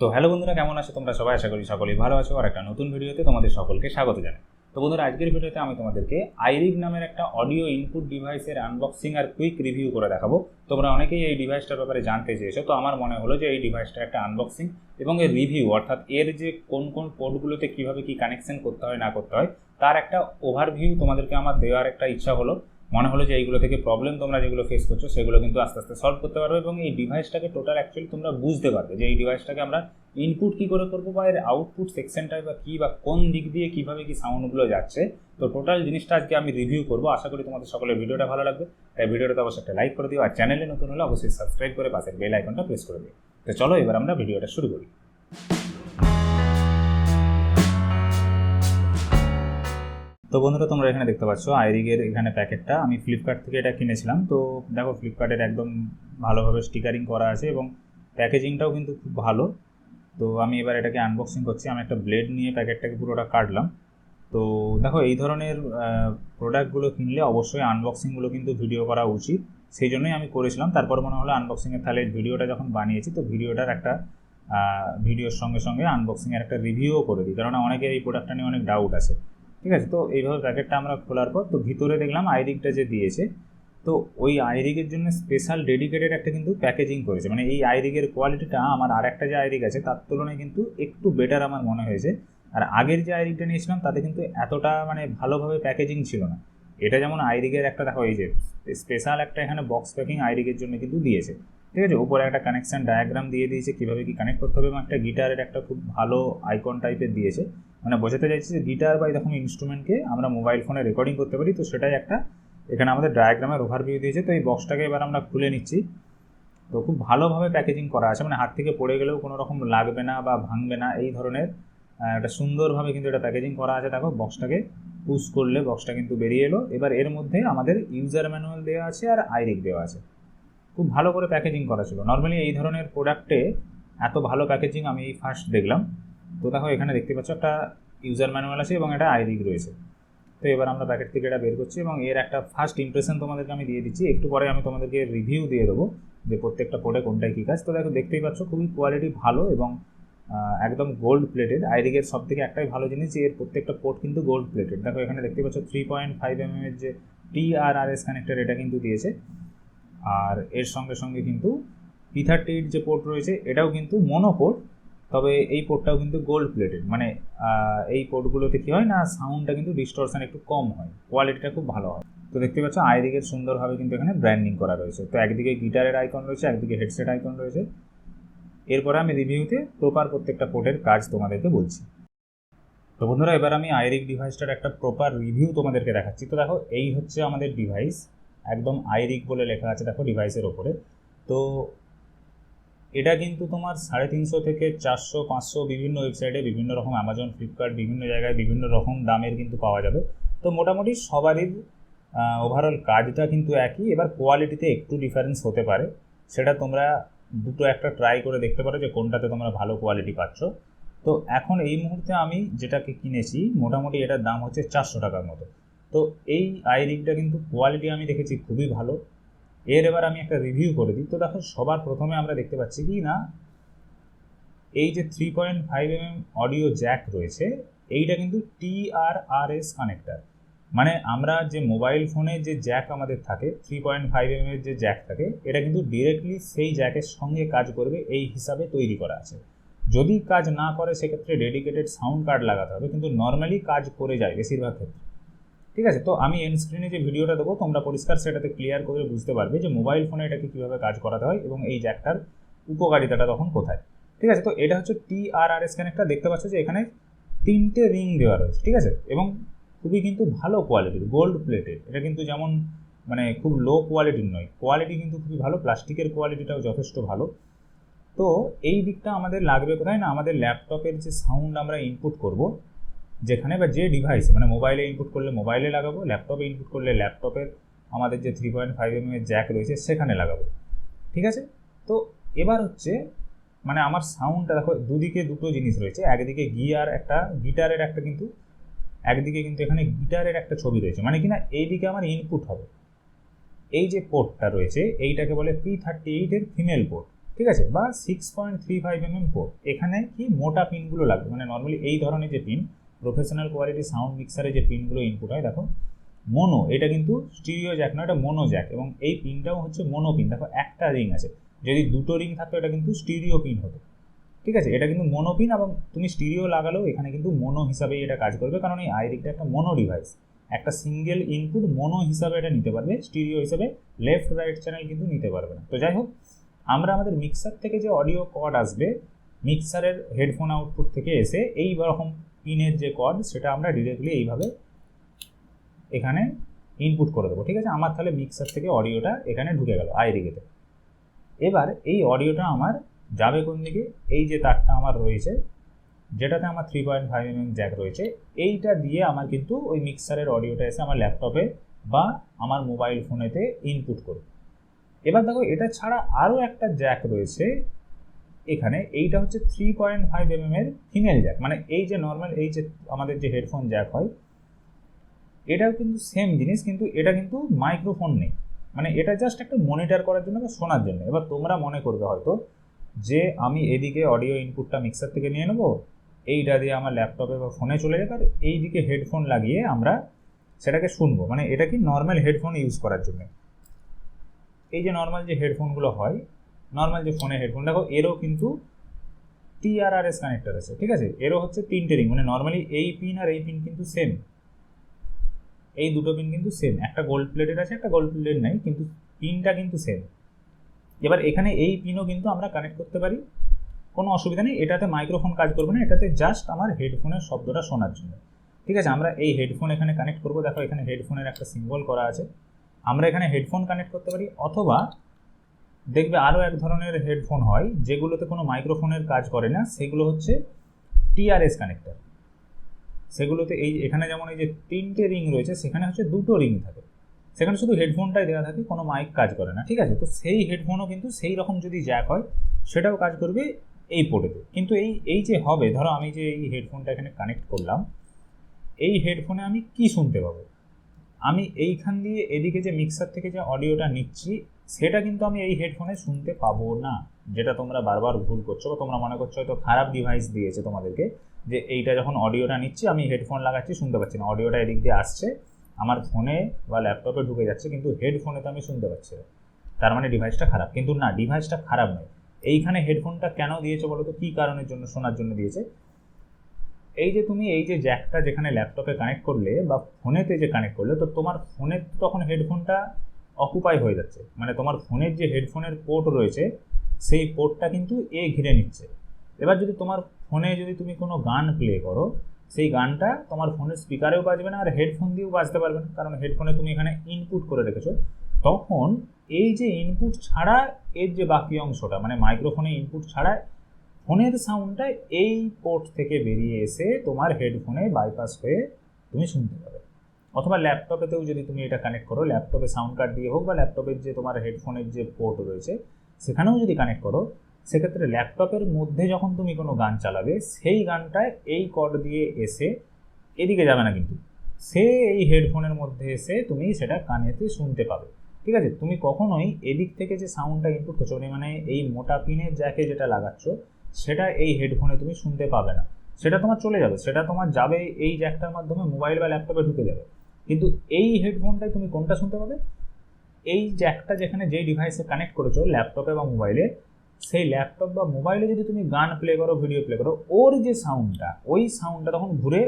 তো হ্যালো বন্ধুরা, কেমন আছো তোমরা? সবাই আশা করি সকলেই ভালো আছো। আর একটা নতুন ভিডিওতে তোমাদের সকলকে স্বাগত জানাই। তো বন্ধুরা, আজকের ভিডিওতে আমি তোমাদেরকে আইরিক নামের একটা অডিও ইনপুট ডিভাইসের আনবক্সিং আর কুইক রিভিউ করে দেখাবো। তোমরা অনেকেই এই ডিভাইসটার ব্যাপারে জানতে চেয়েছো, তো আমার মনে হলো যে এই ডিভাইসটা একটা আনবক্সিং এবং এর রিভিউ অর্থাৎ এর যে কোন কোন পোর্টগুলোতে কীভাবে কী কানেকশন করতে হয়, না করতে হয়, তার একটা ওভারভিউ তোমাদেরকে আমার দেওয়ার একটা ইচ্ছা হলো। মনে হলো যে এইগুলো থেকে প্রবলেম তোমরা যেগুলো ফেস করছ, সেগুলো কিন্তু আস্তে আস্তে সলভ করতে পারবে এবং এই ডিভাইসটাকে টোটাল অ্যাকচুয়ালি তোমরা বুঝতে পারবে যে এই ডিভাইসটাকে আমরা ইনপুট কী করে করব বা এর আউটপুট সেকশনটায় বা কী বা কোন দিক দিয়ে কীভাবে কী সাউন্ডগুলো যাচ্ছে। তো টোটাল জিনিসটা আজকে আমি রিভিউ করব। আশা করি তোমাদের সকলের ভিডিওটা ভালো লাগবে। তাই ভিডিওটা অবশ্যই একটা লাইক করে দিও আর চ্যানেলে নতুন হলে অবশ্যই সাবস্ক্রাইব করে পাশের বেল আইকনটা প্রেস করে দিও। তো চলো এবার আমরা ভিডিওটা শুরু করি। তো বন্ধুরা, তোমরা এখানে দেখতে পাচ্ছ আইরিগের এখানে প্যাকেটটা। আমি ফ্লিপকার্ট থেকে এটা কিনেছিলাম। তো দেখো ফ্লিপকার্টের একদম ভালোভাবে স্টিকারিং করা আছে এবং প্যাকেজিংটাও কিন্তু খুব ভালো। তো আমি এবার এটাকে আনবক্সিং করছি। আমি একটা ব্লেড নিয়ে প্যাকেটটাকে পুরোটা কাটলাম। তো দেখো, এই ধরনের প্রোডাক্টগুলো কিনলে অবশ্যই আনবক্সিংগুলো কিন্তু ভিডিও করা উচিত। সেই জন্যই আমি করেছিলাম। তারপর মনে হলো আনবক্সিংয়ের তাহলে ভিডিওটা যখন বানিয়েছি, তো ভিডিওটার একটা ভিডিওর সঙ্গে সঙ্গে আনবক্সিংয়ের একটা রিভিউও করে দিই। কারণ অনেকের এই প্রোডাক্টটা নিয়ে অনেক ডাউট আছে। ঠিক আছে? তো এইভাবে প্যাকেটটা আমরা খোলার পর, তো ভিতরে দেখলাম আইরিকটা যে দিয়েছে, তো ওই আইরিকের জন্য স্পেশাল ডেডিকেটেড একটা কিন্তু প্যাকেজিং করেছে। মানে এই আইরিকের কোয়ালিটিটা আমার আর একটা যে আইরিক আছে, তার তুলনায় কিন্তু একটু বেটার আমার মনে হয়েছে। আর আগের যে আইরিকটা নিয়েছিলাম, তাতে কিন্তু এতটা মানে ভালোভাবে প্যাকেজিং ছিল না। এটা যেমন আইরিকের একটা দেখো, এই যে স্পেশাল একটা এখানে বক্স প্যাকিং আইরিকের জন্য কিন্তু দিয়েছে। ঠিক আছে? উপরে একটা কানেকশান ডায়াগ্রাম দিয়ে দিয়েছে, কীভাবে কি কানেক্ট করতে হবে এবং একটা গিটারের একটা খুব ভালো আইকন টাইপের দিয়েছে। মানে বোঝাতে চাইছি যে গিটার বা এরকম ইনস্ট্রুমেন্টকে আমরা মোবাইল ফোনে রেকর্ডিং করতে পারি। তো সেটাই একটা, এখানে আমাদের ডায়াগ্রামের ওভারভিউ দিয়েছে। তো এই বক্সটাকে এবার আমরা খুলে নিচ্ছি। তো খুব ভালোভাবে প্যাকেজিং করা আছে। মানে হাত থেকে পড়ে গেলেও কোনো রকম লাগবে না বা ভাঙবে না। এই ধরনের একটা সুন্দরভাবে কিন্তু এটা প্যাকেজিং করা আছে। দেখো বক্সটাকে পুশ করলে বক্সটা কিন্তু বেরিয়ে এলো। এবার এর মধ্যে আমাদের ইউজার ম্যানুয়াল দেওয়া আছে আর আইরিক দেওয়া আছে। খুব ভালো করে প্যাকেজিং করা ছিল। নর্মালি এই ধরনের প্রোডাক্টে এত ভালো প্যাকেজিং আমি ফার্স্ট দেখলাম। তো দেখো, এখানে দেখতে পাচ্ছ একটা ইউজার ম্যানুয়াল আছে এবং একটা আইরিক রয়েছে। তো এবার আমরা প্যাকেট থেকে এটা বের করছি এবং এর একটা ফার্স্ট ইমপ্রেশন তোমাদেরকে আমি দিয়ে দিচ্ছি। একটু পরে আমি তোমাদেরকে রিভিউ দিয়ে দেবো যে প্রত্যেকটা পোর্টে কোনটায় কী কাজ। তো দেখো, দেখতেই পাচ্ছ খুবই কোয়ালিটি ভালো এবং একদম গোল্ড প্লেটেড আইরিকের সব থেকে একটাই ভালো জিনিস যে এর প্রত্যেকটা পোর্ট কিন্তু গোল্ড প্লেটেড দেখো, এখানে দেখতে পাচ্ছ থ্রি পয়েন্ট ফাইভ এম এর যে এস কানেক্টার এটা কিন্তু দিয়েছে। আর এর সঙ্গে সঙ্গে কিন্তু পি থার্টি এইট যে পোর্ট রয়েছে, এটাও কিন্তু মনো পোর্ট তবে এই পোর্টটাও কিন্তু গোল্ড প্লেটেড মানে এই পোর্টগুলোতে কী হয় না সাউন্ডটা কিন্তু ডিস্টরশন একটু কম হয় কোয়ালিটিটা খুব ভালো হয়। তো দেখতে পাচ্ছ আইরিকের সুন্দরভাবে কিন্তু এখানে ব্র্যান্ডিং করা রয়েছে। তো একদিকে গিটারের আইকন রয়েছে, একদিকে হেডসেট আইকন রয়েছে। এরপরে আমি রিভিউতে প্রপার প্রত্যেকটা পোর্টের কাজ তোমাদেরকে বলছি। তো বন্ধুরা, এবার আমি আইরিক ডিভাইসটার একটা প্রপার রিভিউ তোমাদেরকে দেখাচ্ছি। তো দেখো, এই হচ্ছে আমাদের ডিভাইস একদম আইরিক বলে লেখা আছে, দেখো ডিভাইসের ওপরে। তো এটা কিন্তু তোমার সাড়ে তিনশো থেকে চারশো, পাঁচশো বিভিন্ন ওয়েবসাইটে বিভিন্ন রকম অ্যামাজন ফ্লিপকার্ট বিভিন্ন জায়গায় বিভিন্ন রকম দামের কিন্তু পাওয়া যাবে। তো মোটামুটি সবারই ওভারঅল কাজটা কিন্তু একই। এবার কোয়ালিটিতে একটু ডিফারেন্স হতে পারে। সেটা তোমরা দুটো একটা ট্রাই করে দেখতে পারো যে কোনটাতে তোমরা ভালো কোয়ালিটি পাচ্ছ। তো এখন এই মুহূর্তে আমি যেটাকে কিনেছি, মোটামুটি এটার দাম হচ্ছে চারশো টাকার মতো। তো এই আইরিকটা কিন্তু কোয়ালিটি আমি দেখেছি খুবই ভালো। এর এবার আমি একটা রিভিউ করে দিই। তো দেখো, সবার প্রথমে আমরা দেখতে পাচ্ছি কি না? এই যে three point five M audio jack রয়েছে, এইটা কিন্তু টি আর আর এস কানেক্টার মানে আমরা যে মোবাইল ফোনে যে জ্যাক আমাদের থাকে থ্রি পয়েন্ট ফাইভ এম এর যে জ্যাক থাকে, এটা কিন্তু ডিরেক্টলি সেই জ্যাকের সঙ্গে কাজ করবে, এই হিসাবে তৈরি করা আছে। যদি কাজ না করে, সেক্ষেত্রে ডেডিকেটেড সাউন্ড কার্ড লাগাতে হবে, কিন্তু নর্মালি কাজ করে যায় বেশিরভাগ ক্ষেত্রে। ঠিক আছে? তো আমি এন স্ক্রিনে যে ভিডিওটা দেবো, তোমরা পরিষ্কার সেটাতে ক্লিয়ার করে বুঝতে পারবে যে মোবাইল ফোনে এটাকে কীভাবে কাজ করাতে হয় এবং এই জ্যাকটার উপকারিতাটা তখন কোথায়। ঠিক আছে? তো এটা হচ্ছে টি আর আর এস কানেক্টার দেখতে পাচ্ছ যে এখানে তিনটে রিং দেওয়া রয়েছে, ঠিক আছে? এবং খুবই কিন্তু ভালো কোয়ালিটির গোল্ড প্লেটেড এটা কিন্তু যেমন মানে খুব লো কোয়ালিটির নয় কোয়ালিটি কিন্তু খুবই ভালো প্লাস্টিকের কোয়ালিটিটাও যথেষ্ট ভালো। তো এই দিকটা আমাদের লাগবে কোথায় না? আমাদের ল্যাপটপের যে সাউন্ড আমরা ইনপুট করব যেখানে বা যে ডিভাইসে মানে মোবাইলে ইনপুট করলে মোবাইলে লাগাবো ল্যাপটপে ইনপুট করলে ল্যাপটপের আমাদের যে থ্রি পয়েন্ট ফাইভ এম এর জ্যাক রয়েছে সেখানে লাগাবো। ঠিক আছে? তো এবার হচ্ছে মানে আমার সাউন্ডটা দেখো, দুদিকে দুটো জিনিস রয়েছে। একদিকে গিয়ার একটা গিটারের একটা কিন্তু, একদিকে কিন্তু এখানে গিটারের একটা ছবি রয়েছে। মানে কিনা এইদিকে আমার ইনপুট হবে। এই যে পোর্টটা রয়েছে, এইটাকে বলে পি থার্টি এইটের ফিমেল পোর্ট ঠিক আছে? বা six point three five MM port এখানে কি মোটা পিনগুলো লাগবে? মানে নর্মালি এই ধরনের যে পিন প্রফেশনাল কোয়ালিটি সাউন্ড মিক্সারে যে পিনগুলো ইনপুট হয়, দেখো মোনো এটা কিন্তু স্টিরিও জ্যাক নয় এটা মোনো জ্যাক এবং এই পিনটাও হচ্ছে মোনো পিন দেখো, একটা রিং আছে। যদি দুটো রিং থাকতো, এটা কিন্তু স্টিরিও পিন হতো। ঠিক আছে? এটা কিন্তু মোনো পিন এবং তুমি স্টিরিও লাগালেও এখানে কিন্তু মোনো হিসাবেই এটা কাজ করবে, কারণ এই আইরিকটা একটা মোনো ডিভাইস একটা সিঙ্গেল ইনপুট মোনো হিসাবে এটা নিতে পারবে স্টিরিও হিসাবে লেফট রাইট চ্যানেল কিন্তু নিতে পারবে না। তো যাই হোক, আমরা আমাদের মিক্সার থেকে যে অডিও কড আসবে মিক্সারের হেডফোন আউটপুট থেকে এসে এই রকম পিনের যে কর্ড সেটা আমরা ডিরেক্টলি এইভাবে এখানে ইনপুট করে দেবো, ঠিক আছে? আমার তাহলে মিক্সার থেকে অডিওটা এখানে ঢুকে গেল আইরিগেতে এবার এই অডিওটা আমার যাবে কোন দিকে? এই যে তারটা আমার রয়েছে, যেটাতে আমার three point five M jack রয়েছে, এইটা দিয়ে আমার কিন্তু ওই মিক্সারের অডিওটা এসে আমার ল্যাপটপে বা আমার মোবাইল ফোনেতে ইনপুট করবে। এবার দেখো, এটা ছাড়া আরও একটা জ্যাক রয়েছে এখানে এইটা হচ্ছে থ্রি পয়েন্ট ফাইভ এম এর ফিমেল জ্যাক মানে এই যে নর্মাল এই যে আমাদের যে হেডফোন জ্যাক হয়, এটাও কিন্তু সেম জিনিস, কিন্তু এটা কিন্তু মাইক্রোফোন নেই। মানে এটা জাস্ট একটা মনিটর করার জন্য বা শোনার জন্য। এবার তোমরা মনে করবে হয়তো যে আমি এদিকে অডিও ইনপুটটা মিক্সার থেকে নিয়ে নেব, এইটা দিয়ে আমার ল্যাপটপে বা ফোনে চলে যাবে, আর এইদিকে হেডফোন লাগিয়ে আমরা সেটাকে শুনব। মানে এটা কি নর্মাল হেডফোন ইউজ করার জন্য। এই যে নর্মাল যে হেডফোনগুলো হয় নর্মাল যে ফোনে হেডফোন দেখো এরও কিন্তু টিআরআরএস কানেক্টার আছে, ঠিক আছে? এরও হচ্ছে তিনটে রিং মানে নর্মালি এই পিন আর এই পিন কিন্তু সেম এই দুটো পিন কিন্তু সেম একটা গোল্ড প্লেটের আছে, একটা গোল্ড প্লেটের নাই, কিন্তু পিনটা কিন্তু সেম এবার এখানে এই পিনও কিন্তু আমরা কানেক্ট করতে পারি, কোনো অসুবিধা নেই। এটাতে মাইক্রোফোন কাজ করবে না, এটাতে জাস্ট আমার হেডফোনের শব্দটা শোনার জন্য। ঠিক আছে? আমরা এই হেডফোন এখানে কানেক্ট করব। দেখো এখানে হেডফোনের একটা সিম্বল করা আছে। আমরা এখানে হেডফোন কানেক্ট করতে পারি, অথবা দেখবে আরও এক ধরনের হেডফোন হয়, যেগুলোতে কোনো মাইক্রোফোনের কাজ করে না, সেগুলো হচ্ছে টিআরএস কানেক্টার সেগুলোতে এই এখানে যেমন এই যে তিনটে রিং রয়েছে, সেখানে হচ্ছে দুটো রিং থাকে। সেখানে শুধু হেডফোনটাই দেওয়া থাকে, কোনো মাইক কাজ করে না, ঠিক আছে? তো সেই হেডফোনও কিন্তু সেই রকম যদি জ্যাক হয়, সেটাও কাজ করবে এই পোর্টেতে কিন্তু এই এই যে হবে, ধরো আমি যে এই হেডফোনটা এখানে কানেক্ট করলাম, এই হেডফোনে আমি কি শুনতে পাবো? আমি এইখান দিয়ে এদিকে যে মিক্সার থেকে যে অডিওটা নিচ্ছি সেটা কিন্তু আমি এই হেডফোনে শুনতে পাবো না, যেটা তোমরা বারবার ভুল করছ বা তোমরা মনে করছ হয়তো খারাপ ডিভাইস দিয়েছে তোমাদেরকে, যে এইটা যখন অডিওটা নিচ্ছি, আমি হেডফোন লাগাচ্ছি, শুনতে পাচ্ছি না। অডিওটা এদিক দিয়ে আসছে, আমার ফোনে বা ল্যাপটপে ঢুকে যাচ্ছে, কিন্তু হেডফোনে তো আমি শুনতে পাচ্ছি না। তার মানে ডিভাইসটা খারাপ। কিন্তু না ডিভাইসটা খারাপ নয়। এইখানে হেডফোনটা কেন দিয়েছে বলো তো? কী কারণের জন্য, শোনার জন্য দিয়েছে? এই যে তুমি, এই যে জ্যাকটা যেখানে ল্যাপটপে কানেক্ট করলে বা ফোনেতে যে কানেক্ট করলে, তো তোমার ফোনে তখন হেডফোনটা অকুপাই হয়ে যাচ্ছে। মানে তোমার ফোনের যে হেডফোনের পোর্ট রয়েছে, সেই পোর্টটা কিন্তু এ ঘিরে নিচ্ছে। এবার যদি তোমার ফোনে যদি তুমি কোনো গান প্লে করো, সেই গানটা তোমার ফোনের স্পিকারেও বাজবে না, আর হেডফোন দিয়েও বাজতে পারবে না। কারণ হেডফোনে তুমি এখানে ইনপুট করে রেখেছো। তখন এই যে ইনপুট ছাড়া এর যে বাকি অংশটা মানে মাইক্রোফোনে ইনপুট ছাড়া ফোনের সাউন্ডটা এই পোর্ট থেকে বেরিয়ে এসে তোমার হেডফোনে বাইপাস হয়ে তুমি শুনতে পাবে। অথবা ল্যাপটপেতেও যদি তুমি এটা কানেক্ট করো ল্যাপটপে সাউন্ড কার্ড দিয়ে হোক বা ল্যাপটপের যে তোমার হেডফোনের যে পোর্ট রয়েছে, সেখানেও যদি কানেক্ট করো, সেক্ষেত্রে ল্যাপটপের মধ্যে যখন তুমি কোনো গান চালাবে, সেই গানটায় এই কর্ড দিয়ে এসে এদিকে যাবে না কিন্তু। সে এই হেডফোনের মধ্যে এসে তুমি সেটা কানেতে শুনতে পাবে। ঠিক আছে? তুমি কখনোই এদিক থেকে যে সাউন্ডটা ইনপুট করছ মানে এই মোটা পিনের জ্যাকে যেটা লাগাচ্ছ, সেটা এই হেডফোনে তুমি শুনতে পাবে না। সেটা তোমার চলে যাবে, সেটা তোমার যাবে এই জ্যাকটার মাধ্যমে মোবাইল বা ল্যাপটপে ঢুকে যাবে। কিন্তু এই হেডফোনটায় তুমি কোনটা শুনতে পাবে? এই জ্যাকটা যেখানে যেই ডিভাইসে কানেক্ট করেছ ল্যাপটপে বা মোবাইলে সেই ল্যাপটপ বা মোবাইলে যদি তুমি গান প্লে করো ভিডিও প্লে করো, ওর যে সাউন্ডটা ওই সাউন্ডটা তখন ঘুরে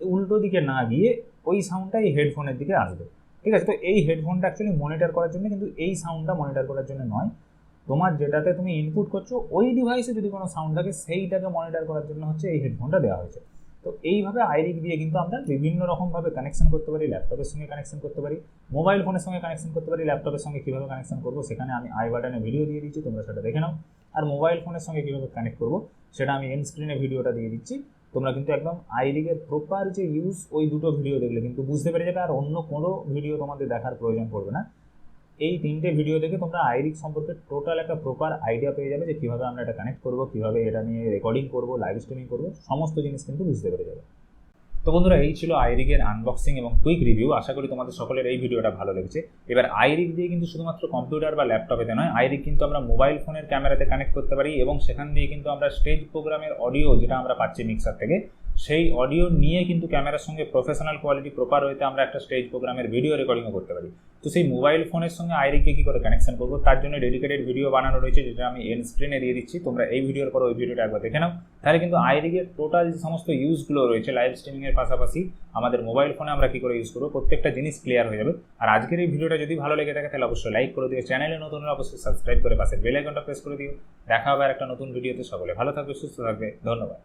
উল্টো দিকে না গিয়ে ওই সাউন্ডটা এই হেডফোনের দিকে আসবে। ঠিক আছে? তো এই হেডফোনটা অ্যাকচুয়ালি মনিটর করার জন্য, কিন্তু এই সাউন্ডটা মনিটর করার জন্য নয়। তোমার যেটাতে তুমি ইনপুট করছ, ওই ডিভাইসে যদি কোনো সাউন্ড থাকে, সেইটাকে মনিটর করার জন্য হচ্ছে এই হেডফোনটা দেওয়া হয়েছে। তো এইভাবে আইরিক দিয়ে কিন্তু আমরা বিভিন্ন রকমভাবে কানেকশন করতে পারি ল্যাপটপের সঙ্গে কানেকশন করতে পারি মোবাইল ফোনের সঙ্গে কানেকশন করতে পারি ল্যাপটপের সঙ্গে কীভাবে কানেকশন করব সেখানে আমি আই বাটনে ভিডিও দিয়ে দিচ্ছি, তোমরা সেটা দেখে নাও। আর মোবাইল ফোনের সঙ্গে কীভাবে কানেক্ট করব সেটা আমি এন স্ক্রিনে ভিডিওটা দিয়ে দিচ্ছি। তোমরা কিন্তু একদম আইরিকের প্রপার যে ইউজ ওই দুটো ভিডিও দেখলে কিন্তু বুঝতে পেরে যাবে, আর অন্য কোনো ভিডিও তোমাদের দেখার প্রয়োজন পড়বে না। এই তিনটে ভিডিও দেখে তোমরা আইরিক সম্পর্কে টোটাল একটা প্রপার আইডিয়া পেয়ে যাবে যে কীভাবে আমরা এটা কানেক্ট করব, কীভাবে এটা নিয়ে রেকর্ডিং করব লাইভ স্ট্রিমিং করব, সমস্ত জিনিস কিন্তু বুঝতে পেরে যাবে। তো বন্ধুরা, এই ছিল আইরিগের আনবক্সিং এবং কুইক রিভিউ আশা করি তোমাদের সকলের এই ভিডিওটা ভালো লেগেছে। এবার আইরিক দিয়ে কিন্তু শুধুমাত্র কম্পিউটার বা ল্যাপটপেতে নয়, আইরিক কিন্তু আমরা মোবাইল ফোনের ক্যামেরাতে কানেক্ট করতে পারি এবং সেখান দিয়ে কিন্তু আমরা স্টেজ প্রোগ্রামের অডিও যেটা আমরা পাচ্ছি মিক্সার থেকে সেই অডিও নিয়ে কিন্তু ক্যামেরার সঙ্গে প্রফেশনাল কোয়ালিটি প্রপার হইতে আমরা একটা স্টেজ প্রোগ্রামের ভিডিও রেকর্ডিংও করতে পারি। তো সেই মোবাইল ফোনের সঙ্গে আইরিকে কী করে কানেকশন করব? তার জন্য ডেডিকেটেড ভিডিও বানানো রয়েছে, যেটা আমি এন স্ক্রিনে দিয়ে দিচ্ছি। তোমরা এই ভিডিওর পর ওই ভিডিওটা একবার দেখে নাও। তাহলে কিন্তু আইরিকের টোটাল যে সমস্ত ইউজগুলো রয়েছে লাইভ স্ট্রিমিংয়ের পাশাপাশি, আমাদের মোবাইল ফোনে আমরা কী করে ইউজ করব? প্রত্যেকটা জিনিস ক্লিয়ার হয়ে যাবে। আর আজকের এই ভিডিওটা যদি ভালো লেগে থাকে, তাহলে অবশ্যই লাইক করে দিও। চ্যানেলে নতুন অবশ্যই সাবস্ক্রাইব করে পাশে বেল আইকনটা প্রেস করে দিও। দেখা হবে আর একটা নতুন ভিডিওতে সকলে। ভালো থাকবে, সুস্থ থাকবে। ধন্যবাদ।